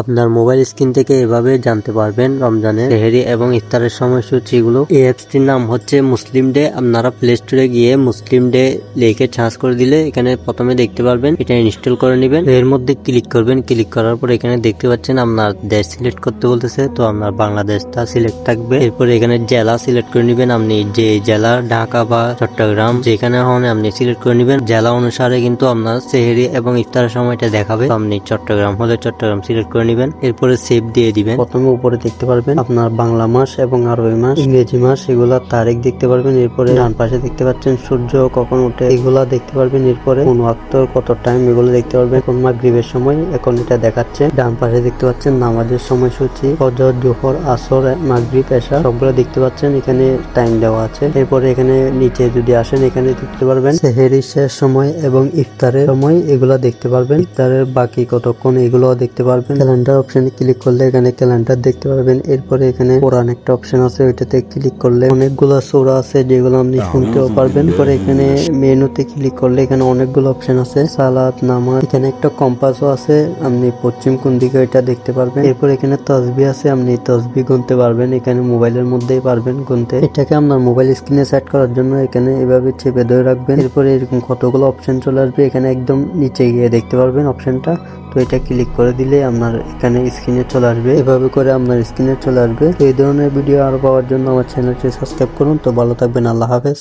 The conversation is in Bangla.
আপনার মোবাইল স্ক্রিন থেকে এভাবে জানতে পারবেন রমজানের সেহেরি এবং ইফতারের সময়সূচিগুলো। এই অ্যাপসটির নাম হচ্ছে মুসলিম ডে। আপনারা প্লে স্টোরে গিয়ে মুসলিম ডে লিখে সার্চ করে দিলে এখানে প্রথমে দেখতে পারবেন, এটা ইনস্টল করে নেবেন। এর মধ্যে ক্লিক করবেন। ক্লিক করার পর এখানে দেখতে পাচ্ছেন আপনার দেশ সিলেক্ট করতে বলতেছে, তো আপনার বাংলাদেশটা সিলেক্ট থাকবে। এরপর এখানে জেলা সিলেক্ট করে নেবেন। আপনি যে জেলা, ঢাকা বা চট্টগ্রাম যেখানে হন আপনি সিলেক্ট করে নেবেন। জেলা অনুসারে কিন্তু আপনার সেহেরি এবং ইফতারের সময়টা দেখাবে। আপনি চট্টগ্রাম হলে চট্টগ্রাম সিলেক্ট করে নেবেন। এরপরে সেভ দিয়ে দিবেন। প্রথমে উপরে দেখতে পারবেন আপনার বাংলা মাস এবং আরবি মাস, ইংরেজি মাস, এগুলা তারিখ দেখতে পারবেন। এরপরে ডান পাশে দেখতে পাচ্ছেন সূর্য কখন ওঠে, এগুলা দেখতে পারবেন। এরপরে কোন ওয়াক্ত কত টাইম এগুলো দেখতে পারবেন। কোন মাগরিবের সময়, এখন এটা দেখাচ্ছে। ডান পাশে দেখতে পাচ্ছেন নামাজের সময়সূচি, ফজর, জোহর, আসর, মাগরিব, এশা, সবগুলো দেখতে পাচ্ছেন। এখানে টাইম দেওয়া আছে। এরপরে এখানে নিচে যদি আসেন, এখানে দেখতে পারবেন সেহেরি শেষ সময় এবং ইফতারের সময়, এগুলা দেখতে পারবেন। ইফতারের বাকি কতক্ষণ এগুলো দেখতে পারবেন। ক্যালেন্ডার অপশনে ক্লিক করলে এখানে ক্যালেন্ডার দেখতে পারবেন এরপরে এখানে কোরআন একটা অপশন আছে ওইটাতে ক্লিক করলে অনেকগুলো সোরা আছে যেগুলো আপনি শুনতেও পারবেন। পরে এখানে মেনুতে ক্লিক করলে এখানে অনেকগুলো অপশন আছে। সালাদ নামাজ এখানে একটা কম্পাসও আছে। আপনি পশ্চিম কোন দিকে এটা দেখতে পারবেন। এরপর এখানে তসবি আছে আপনি তসবি গুনতে পারবেন। এখানে মোবাইলের মধ্যেই পারবেন গুনতে। এটাকে আপনার মোবাইল স্ক্রিনে সেট করার জন্য এখানে এভাবে চেপে ধরে রাখবেন। এরপরে এরকম কতগুলো অপশন চলে আসবে এখানে একদম নিচে গিয়ে দেখতে পারবেন অপশনটা তো এটা ক্লিক করে দিলে আপনার এখানে স্ক্রিনে চলে আসবে। এভাবে করে আপনার স্ক্রিনে চলে আসবে। এই ধরনের ভিডিও আরও পাওয়ার জন্য আমার চ্যানেলটি সাবস্ক্রাইব করুন। তো ভালো থাকবেন। আল্লাহ হাফেজ।